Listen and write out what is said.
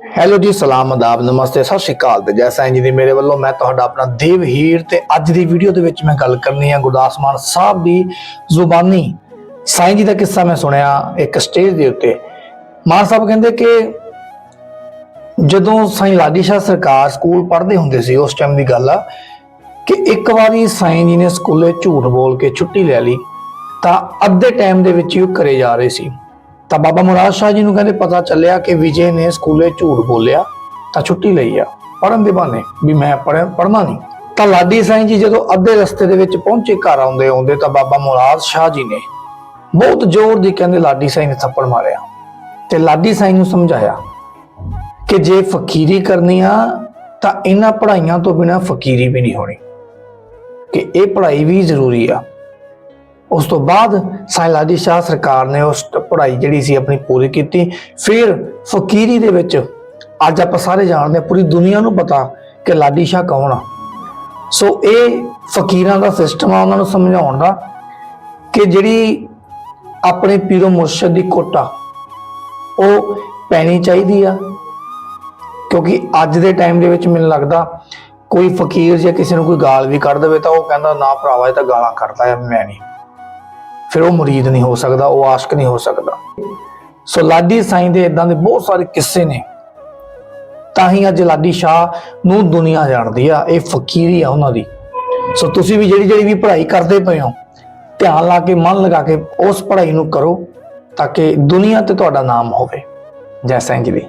Hello ਜੀ, ਸਲਾਮ, ਅਦਾਬ, ਨਮਸਤੇ, ਸਤਿ ਸ਼੍ਰੀ ਅਕਾਲ ਤੇ ਜੈ ਸਾਈਂ ਜੀ ਦੀ ਮੇਰੇ ਵੱਲੋਂ ਮੈਂ ਤੁਹਾਡਾ ਆਪਣਾ ਦੇਵ ਹੀਰ ਤੇ ਅੱਜ ਦੀ ਵੀਡੀਓ ਦੇ ਵਿੱਚ ਮੈਂ ਗੱਲ ਕਰਨੀ ਹੈ ਗੁਰਦਾਸ ਮਾਨ ਸਾਹਿਬ ਦੀ ਜ਼ੁਬਾਨੀ। ਸਾਈਂ ਜੀ ਦਾ ਕਿੱਸਾ ਮੈਂ ਸੁਣਿਆ ਇੱਕ ਸਟੇਜ ਦੇ ਉੱਤੇ। ਮਾਨ ਸਾਹਿਬ ਕਹਿੰਦੇ ਕਿ ਜਦੋਂ ਸਾਈਂ ਲਾਡੀ ਸ਼ਾਹ ਸਰਕਾਰ ਸਕੂਲ ਪੜ੍ਹਦੇ ਹੁੰਦੇ ਸੀ, ਉਸ ਟਾਈਮ ਦੀ ਗੱਲ ਆ ਕਿ ਇੱਕ ਵਾਰੀ ਸਾਈਂ ਜੀ ਨੇ ਸਕੂਲੇ ਝੂਠ ਬੋਲ ਕੇ ਛੁੱਟੀ ਲੈ ਲਈ, ਤਾਂ ਅੱਧੇ ਟਾਈਮ ਦੇ ਵਿੱਚ ਹੀ ਉਹ ਘਰੇ ਜਾ ਰਹੇ ਸੀ। ਤਾਂ ਬਾਬਾ ਮੁਰਾਦ ਸ਼ਾਹ ਜੀ ਨੂੰ ਕਹਿੰਦੇ ਪਤਾ ਚੱਲਿਆ ਕਿ ਵਿਜੇ ਨੇ ਸਕੂਲੇ ਝੂਠ ਬੋਲਿਆ, ਤਾਂ ਛੁੱਟੀ ਲਈ ਆ ਪੜਨ ਦੇ ਬਹਾਨੇ ਵੀ ਮੈਂ ਪੜ੍ਹ ਪੜਨਾ ਨਹੀਂ। ਤਾਂ ਲਾਡੀ ਸਾਈਂ ਜੀ ਜਦੋਂ ਅੱਧੇ ਰਸਤੇ ਦੇ ਵਿੱਚ ਪਹੁੰਚੇ, ਘਰ ਆਉਂਦੇ ਆਉਂਦੇ ਤਾਂ ਬਾਬਾ ਮੁਰਾਦ ਸ਼ਾਹ ਜੀ ਨੇ ਬਹੁਤ ਜ਼ੋਰ ਦੀ ਕਹਿੰਦੇ ਲਾਡੀ ਸਾਈਂ ਨੇ ਥੱਪੜ ਮਾਰਿਆ ਤੇ ਲਾਡੀ ਸਾਈਂ ਨੂੰ ਸਮਝਾਇਆ ਕਿ ਜੇ ਫਕੀਰੀ ਕਰਨੀ ਆ, ਤਾਂ ਇਹਨਾਂ ਪੜ੍ਹਾਈਆਂ ਤੋਂ ਬਿਨਾ ਫਕੀਰੀ ਵੀ ਨਹੀਂ ਹੋਣੀ, ਕਿ ਇਹ ਪੜ੍ਹਾਈ ਵੀ ਜ਼ਰੂਰੀ ਆ। ਉਸ ਤੋਂ ਬਾਅਦ ਸਾਈਂ ਲਾਡੀ ਸ਼ਾਹ ਸਰਕਾਰ ਨੇ ਉਸ ਪੜ੍ਹਾਈ ਜਿਹੜੀ ਸੀ ਆਪਣੀ ਪੂਰੀ ਕੀਤੀ। ਫਿਰ ਫਕੀਰੀ ਦੇ ਵਿੱਚ ਅੱਜ ਆਪਾਂ ਸਾਰੇ ਜਾਣਦੇ ਹਾਂ, ਪੂਰੀ ਦੁਨੀਆ ਨੂੰ ਪਤਾ ਕਿ ਲਾਡੀ ਸ਼ਾਹ ਕੌਣ ਆ। ਸੋ ਇਹ ਫਕੀਰਾਂ ਦਾ ਸਿਸਟਮ ਆ, ਉਹਨਾਂ ਨੂੰ ਸਮਝਾਉਣ ਦਾ ਕਿ ਜਿਹੜੀ ਆਪਣੇ ਪੀਰੋ ਮੁਰਸ਼ਦ ਦੀ ਕੋਟਾ ਉਹ ਪੈਣੀ ਚਾਹੀਦੀ ਆ। ਕਿਉਂਕਿ ਅੱਜ ਦੇ ਟਾਈਮ ਦੇ ਵਿੱਚ ਮੈਨੂੰ ਲੱਗਦਾ ਕੋਈ ਫਕੀਰ ਜਾਂ ਕਿਸੇ ਨੂੰ ਕੋਈ ਗਾਲ ਵੀ ਕੱਢ ਦੇਵੇ ਤਾਂ ਉਹ ਕਹਿੰਦਾ, ਨਾ ਭਰਾਵਾ, ਇਹ ਤਾਂ ਗਾਲਾਂ ਕੱਢਦਾ ਹੈ ਮੈਂ ਨਹੀਂ। ਫਿਰ ਉਹ ਮੁਰੀਦ ਨਹੀਂ ਹੋ ਸਕਦਾ, ਉਹ ਆਸ਼ਕ ਨਹੀਂ ਹੋ ਸਕਦਾ। ਸੋ ਲਾਡੀ ਸਾਈਂ ਦੇ ਇਦਾਂ ਦੇ ਬਹੁਤ ਸਾਰੇ ਕਿੱਸੇ ਨੇ। ਤਾਂ ਹੀ ਅੱਜ ਲਾਡੀ ਸ਼ਾਹ ਨੂੰ ਦੁਨੀਆ ਜਾਣਦੀ ਆ, ਇਹ ਫਕੀਰੀ ਆ ਉਹਨਾਂ ਦੀ। ਸੋ ਤੁਸੀਂ ਵੀ ਜਿਹੜੀ ਜਿਹੜੀ ਵੀ ਪੜ੍ਹਾਈ ਕਰਦੇ ਪਏ ਹੋ, ਧਿਆਨ ਲਾ ਕੇ, ਮਨ ਲਗਾ ਕੇ ਉਸ ਪੜ੍ਹਾਈ ਨੂੰ ਕਰੋ, ਤਾਂ ਕਿ ਦੁਨੀਆ ਤੇ ਤੁਹਾਡਾ ਨਾਮ ਹੋਵੇ। ਜੈ ਸਿੰਘ ਜੀ